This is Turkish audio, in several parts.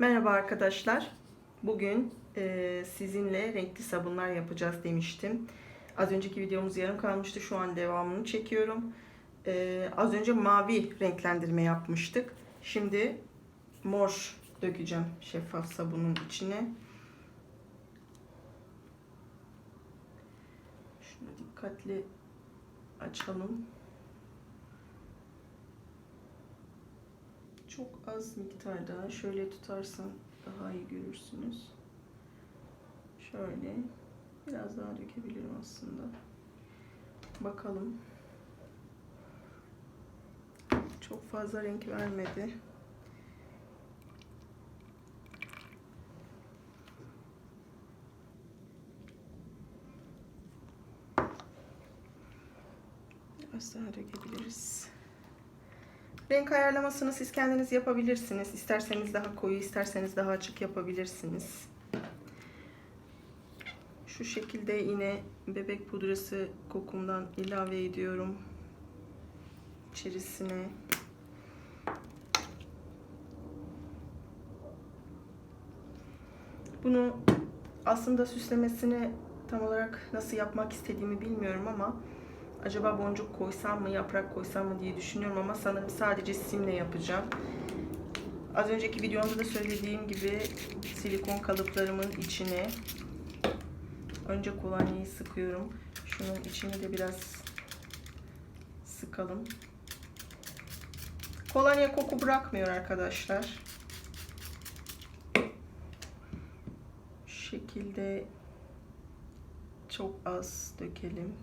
Merhaba arkadaşlar. Bugün e, sizinle renkli sabunlar yapacağız demiştim. Az önceki videomuz yarım kalmıştı. Şu an devamını çekiyorum. E, az önce mavi renklendirme yapmıştık. Şimdi mor dökeceğim şeffaf sabunun içine. Şunu dikkatli açalım. Çok az miktarda şöyle tutarsan daha iyi görürsünüz. Şöyle biraz daha dökebilirim aslında. Bakalım. Çok fazla renk vermedi. Biraz daha dökebiliriz. Renk ayarlamasını siz kendiniz yapabilirsiniz. İsterseniz daha koyu, isterseniz daha açık yapabilirsiniz. Şu şekilde yine bebek pudrası kokumdan ilave ediyorum. içerisine. Bunu aslında süslemesini tam olarak nasıl yapmak istediğimi bilmiyorum ama acaba boncuk koysam mı, yaprak koysam mı diye düşünüyorum ama sanırım sadece simle yapacağım. Az önceki videomda da söylediğim gibi silikon kalıplarımın içine önce kolonyayı sıkıyorum. Şunun içine de biraz sıkalım. Kolonya koku bırakmıyor arkadaşlar. Şu şekilde çok az dökelim.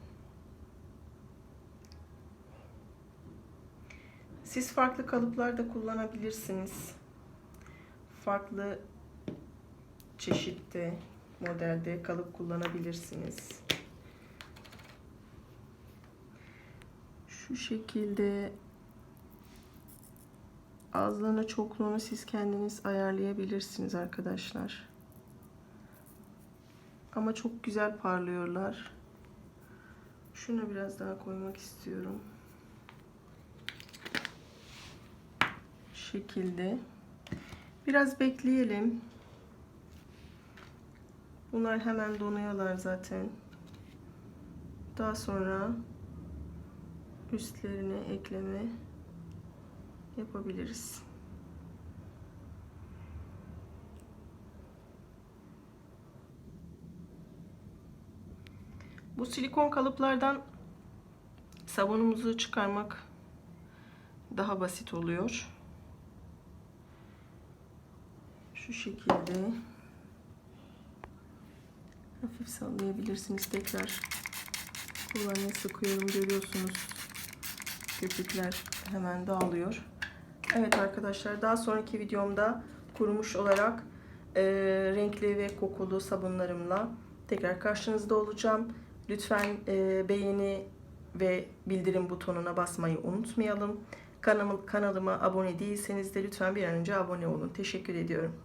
Siz farklı kalıplar da kullanabilirsiniz. Farklı çeşitte, modelde kalıp kullanabilirsiniz. Şu şekilde azlığını çokluğunu siz kendiniz ayarlayabilirsiniz arkadaşlar. Ama çok güzel parlıyorlar. Şunu biraz daha koymak istiyorum. Şekilde. Biraz bekleyelim. Bunlar hemen donuyorlar zaten. Daha sonra üstlerine ekleme yapabiliriz. Bu silikon kalıplardan sabunumuzu çıkarmak daha basit oluyor. Şu şekilde hafif sallayabilirsiniz. Tekrar kullanmaya sıkıyorum. Görüyorsunuz köpükler hemen dağılıyor. Evet arkadaşlar daha sonraki videomda kurumuş olarak e, renkli ve kokulu sabunlarımla tekrar karşınızda olacağım. Lütfen e, beğeni ve bildirim butonuna basmayı unutmayalım. Kanalıma, kanalıma abone değilseniz de lütfen bir an önce abone olun. Teşekkür ediyorum.